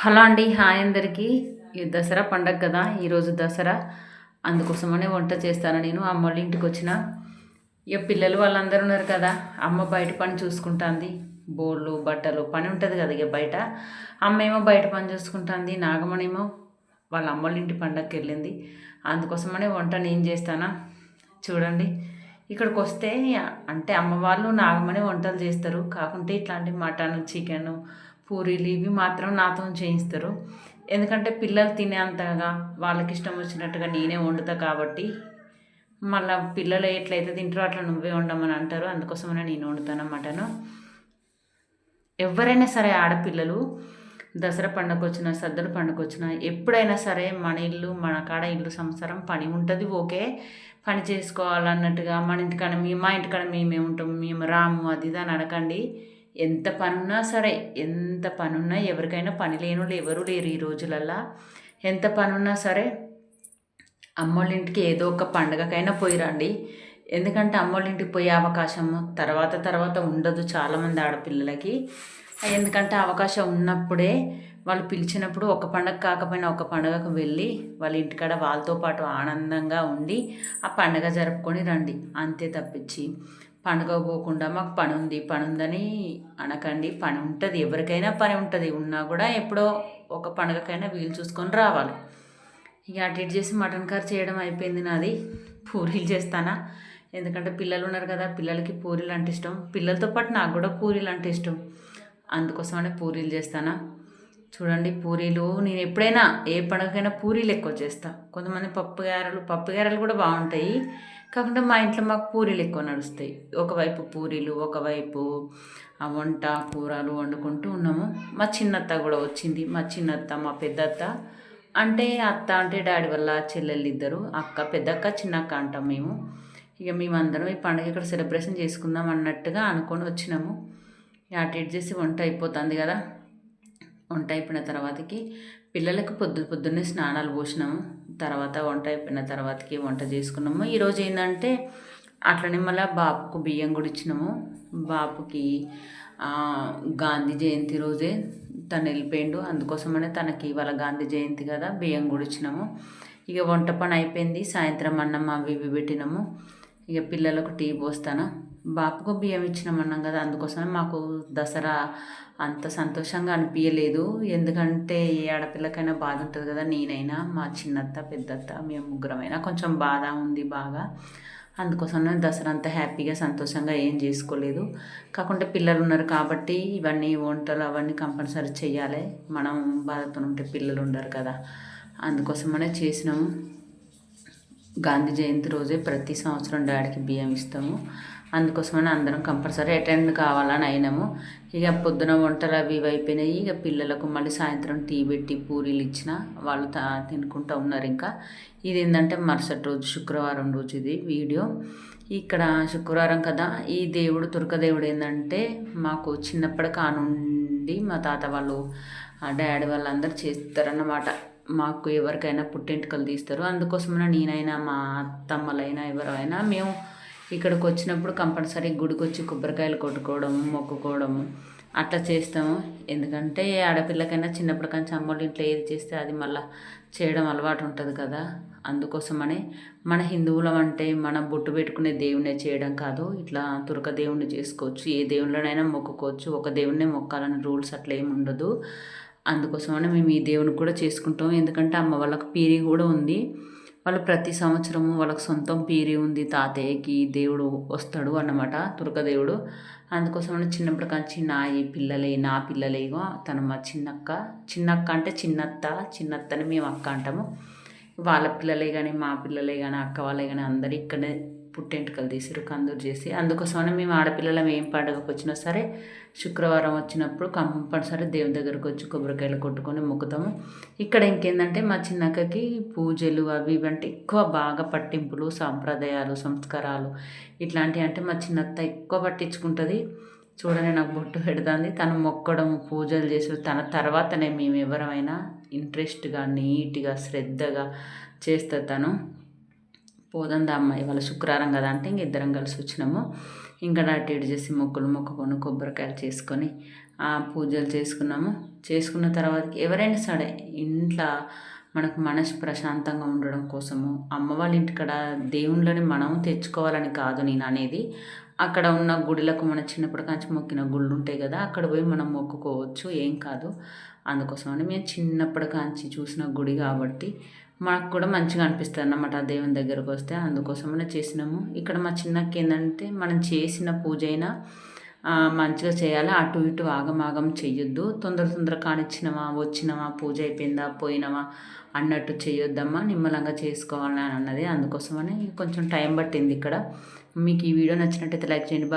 Hello అండి hi అందరికీ. ఈ దసరా పండగ కదా ఈరోజు దసరా. అందుకోసమనే వంట చేస్తాను నేను. అమ్మ వాళ్ళ ఇంటికి వచ్చిన. ఇక పిల్లలు వాళ్ళందరూ ఉన్నారు కదా అమ్మ బయట పని చూసుకుంటుంది. బోళ్ళు బట్టలు పని ఉంటుంది కదా ఇక బయట. అమ్మ ఏమో బయట పని చూసుకుంటుంది నాగమణేమో వాళ్ళ అమ్మ వాళ్ళ ఇంటి పండగకి వెళ్ళింది. అందుకోసమనే వంట నేను చేస్తానా? చూడండి. ఇక్కడికి వస్తే అంటే అమ్మ వాళ్ళు నాగమణి వంటలు చేస్తారు. కాకుంటే ఇట్లాంటి మటన్ చికెను పూరీలు ఇవి మాత్రం నాతో చేయిస్తారు. ఎందుకంటే పిల్లలు తినేంతగా వాళ్ళకి ఇష్టం వచ్చినట్టుగా నేనే వండుతా కాబట్టి మళ్ళీ పిల్లలు ఎట్లయితే తింటారో అట్లా నువ్వే వండమని అంటారు. అందుకోసమనే నేను వండుతాను మటను. ఎవరైనా సరే ఆడపిల్లలు దసరా పండుగ వచ్చినా సద్దల పండుగ వచ్చినా ఎప్పుడైనా సరే మన ఇల్లు మన కాడ ఇల్లు సంసారం పని ఉంటుంది ఓకే. పని చేసుకోవాలన్నట్టుగా మన ఇంటికాడ మీ మా ఇంటికాడ మేమే ఉంటాం. మేము రాము అది ఇది అని అడగండి. ఎంత పనున్నా సరే ఎంత పనున్నా ఎవరికైనా పని లేనులు ఎవరు లేరు ఈ రోజులల్లా. ఎంత పనున్నా సరే అమ్మోళ్ళ ఇంటికి ఏదో ఒక పండగకైనా పోయిరండి. ఎందుకంటే అమ్మోళ్ళ ఇంటికి పోయే అవకాశం తర్వాత తర్వాత ఉండదు చాలామంది ఆడపిల్లలకి. ఎందుకంటే అవకాశం ఉన్నప్పుడే వాళ్ళు పిలిచినప్పుడు ఒక పండగ కాకపోయినా ఒక పండగకు వెళ్ళి వాళ్ళ ఇంటికాడ వాళ్ళతో పాటు ఆనందంగా ఉండి ఆ పండగ జరుపుకొని రండి. అంతే తప్పించి. పండుగ పోకుండా మాకు పని ఉంది పని ఉందని అనకండి. పని ఉంటుంది ఎవరికైనా పని ఉంటుంది. ఉన్నా కూడా ఎప్పుడో ఒక పండుగకైనా వీలు చూసుకొని రావాలి. ఇక అటు ఇటు చేసి మటన్ కర్రీ చేయడం అయిపోయింది నాది. పూరీలు చేస్తానా? ఎందుకంటే పిల్లలు ఉన్నారు కదా పిల్లలకి పూరీలు అంటే ఇష్టం. పిల్లలతో పాటు నాకు కూడా పూరీలు అంటే ఇష్టం. అందుకోసమనే పూరీలు చేస్తానా? చూడండి పూరీలు నేను ఎప్పుడైనా ఏ పండుగకైనా పూరీలు ఎక్కువ చేస్తాను కొంతమంది పప్పు గారెలు పప్పు గారెలు కూడా బాగుంటాయి. కాకుండా మా ఇంట్లో మాకు పూరీలు ఎక్కువ నడుస్తాయి. ఒకవైపు పూరీలు ఒకవైపు ఆ వంట కూరలు వండుకుంటూ ఉన్నాము. మా చిన్నత్త కూడా వచ్చింది. మా చిన్నత్త మా పెద్దత్త అంటే అత్త అంటే డాడీ వల్ల చెల్లెళ్ళు ఇద్దరు అక్క పెద్దక్క చిన్నక్క అంటాం మేము. ఇక మేమందరం ఈ పండుగ ఇక్కడ సెలబ్రేషన్ చేసుకుందాం అన్నట్టుగా అనుకొని వచ్చినాము. అటు ఇటు చేసి వంట అయిపోతుంది కదా. వంట అయిపోయిన తర్వాతకి పిల్లలకు పొద్దు పొద్దున్నే స్నానాలు పోసినాము. తర్వాత వంట అయిపోయిన తర్వాతకి వంట చేసుకున్నాము. ఈరోజు ఏంటంటే అట్లనే మళ్ళీ బాపుకు బియ్యం కూడా ఇచ్చినాము. బాపుకి గాంధీ జయంతి రోజే తను వెళ్ళిపోయిండు. అందుకోసమనే తనకి ఇవాళ గాంధీ జయంతి కదా బియ్యం కూడా ఇచ్చినాము. ఇక వంట పని అయిపోయింది. సాయంత్రం అన్నం అవి ఇవి పెట్టినాము. ఇక పిల్లలకు టీ పోస్తాను. బాపుకు బియ్యం ఇచ్చినామన్నాం కదా అందుకోసమే మాకు దసరా అంత సంతోషంగా అనిపించలేదు ఎందుకంటే ఏ ఆడపిల్లకైనా బాధ ఉంటుంది కదా నేనైనా మా చిన్నత్త పెద్దత్త మేము ముగ్గురమైనా కొంచెం బాధ ఉంది బాగా. అందుకోసం దసరా అంత హ్యాపీగా సంతోషంగా ఏం చేసుకోలేదు. కాకుంటే పిల్లలు ఉన్నారు కాబట్టి ఇవన్నీ వంటలు అవన్నీ కంపల్సరీ చేయాలి మనం బాధతో ఉంటే పిల్లలు ఉండరు కదా. అందుకోసమనే చేసినాము. గాంధీ జయంతి రోజే ప్రతి సంవత్సరం డాడీకి బియ్యం ఇస్తాము. అందుకోసమని అందరం కంపల్సరీ అటెండ్ కావాలని అయినాము. ఇక పొద్దున వంటలు అవి ఇవి అయిపోయినాయి. ఇక పిల్లలకు మళ్ళీ సాయంత్రం టీ పెట్టి పూరీలు ఇచ్చిన వాళ్ళు తా తినుకుంటూ ఉన్నారు ఇంకా. ఇది ఏంటంటే మరుసటి రోజు శుక్రవారం రోజు ఇది వీడియో. ఇక్కడ శుక్రవారం కదా ఈ దేవుడు తుర్కదేవుడు ఏంటంటే మాకు చిన్నప్పటి కానుండి మా తాత వాళ్ళు డాడీ వాళ్ళందరూ చేస్తారన్నమాట. మాకు ఎవరికైనా పుట్టింటికలు తీస్తారు. అందుకోసమైనా నేనైనా మా అత్తమ్మలైనా ఎవరైనా మేము ఇక్కడికి వచ్చినప్పుడు కంపల్సరీ గుడికి వచ్చి కొబ్బరికాయలు కొట్టుకోవడము మొక్కుకోవడము అట్లా చేస్తాము. ఎందుకంటే ఆడపిల్లకైనా చిన్నప్పటికైనా కానీ అమ్మోళ్ళ ఇంట్లో ఏది చేస్తే అది మళ్ళీ చేయడం అలవాటు ఉంటుంది కదా. అందుకోసమని మన హిందువులం అంటే మన బొట్టు పెట్టుకునే దేవుణ్ణే చేయడం కాదు. ఇట్లా తురక దేవుణ్ణి చేసుకోవచ్చు. ఏ దేవుళ్ళనైనా మొక్కుకోవచ్చు. ఒక దేవుణ్ణే మొక్కాలని రూల్స్ అట్లా ఏమి ఉండదు. అందుకోసమని మేము ఈ దేవుని కూడా చేసుకుంటాం ఎందుకంటే అమ్మ వాళ్ళకి పీరి కూడా ఉంది. వాళ్ళు ప్రతి సంవత్సరము వాళ్ళకి సొంతం పీరి ఉంది తాతయ్యకి దేవుడు వస్తాడు అన్నమాట తురకదేవుడు అందుకోసం చిన్నప్పటి నుంచి నా ఈ పిల్లలే నా పిల్లలేగో తను మా చిన్నక్క. చిన్నక్క అంటే చిన్నత్త చిన్నత్తని మేము అక్క అంటాము. వాళ్ళ పిల్లలే కానీ మా పిల్లలే కానీ అక్క వాళ్ళే కానీ అందరు ఇక్కడే పుట్టెంటుకలు తీసిరు కందూరు చేసి. అందుకోసమని మేము ఆడపిల్లలం ఏం పండుగకు వచ్చినా సరే శుక్రవారం వచ్చినప్పుడు కంపల్సరీ దేవుని దగ్గరకు వచ్చి కొబ్బరికాయలు కొట్టుకొని మొక్కుతాము. ఇక్కడ ఇంకేందంటే మా చిన్నక్కకి పూజలు అవి ఇవంటే ఎక్కువ బాగా పట్టింపులు సాంప్రదాయాలు సంస్కారాలు ఇట్లాంటివి అంటే మా చిన్నత్త ఎక్కువ పట్టించుకుంటుంది. చూడని నాకు బొట్టు పెడుతుంది. తను మొక్కడం పూజలు చేసి తన తర్వాతనే మేము ఎవరమైనా ఇంట్రెస్ట్గా నీట్గా శ్రద్ధగా చేస్తుంది తను. పోదందా అమ్మాయి? వాళ్ళ శుక్రవారం కదా అంటే ఇంక ఇద్దరం కలిసి వచ్చినాము. ఇంకా అటు ఇటు చేసి మొక్కులు మొక్కుకొని కొబ్బరికాయలు చేసుకొని ఆ, పూజలు చేసుకున్నాము. చేసుకున్న తర్వాత ఎవరైనా సరే ఇంట్లో మనకు మనసు ప్రశాంతంగా ఉండడం కోసము అమ్మ వాళ్ళ ఇంటికడ దేవుళ్ళని మనం తెచ్చుకోవాలని కాదు నేను అనేది. అక్కడ ఉన్న గుడిలకు మన చిన్నప్పటి కాంచి మొక్కిన గుళ్ళు ఉంటాయి కదా అక్కడ పోయి మనం మొక్కుకోవచ్చు ఏం కాదు. అందుకోసమని మేము చిన్నప్పటి కాంచి చూసిన గుడి కాబట్టి మాకు కూడా మంచిగా అనిపిస్తుంది అన్నమాట ఆ దేవుని దగ్గరకు వస్తే అందుకోసమనే చేసినాము. ఇక్కడ మా చిన్నకి ఏంటంటే మనం చేసిన పూజ అయినా మంచిగా చేయాలి అటు ఇటు ఆగమాగం చెయ్యొద్దు. తొందర తొందర కానిచ్చినమా వచ్చినమా పూజ అయిపోయిందా పోయినవా అన్నట్టు చేయొద్దమ్మా నిమ్మలంగా చేసుకోవాలని అన్నది. అందుకోసమని కొంచెం టైం పట్టింది ఇక్కడ. మీకు ఈ వీడియో నచ్చినట్టయితే లైక్ చేయండి.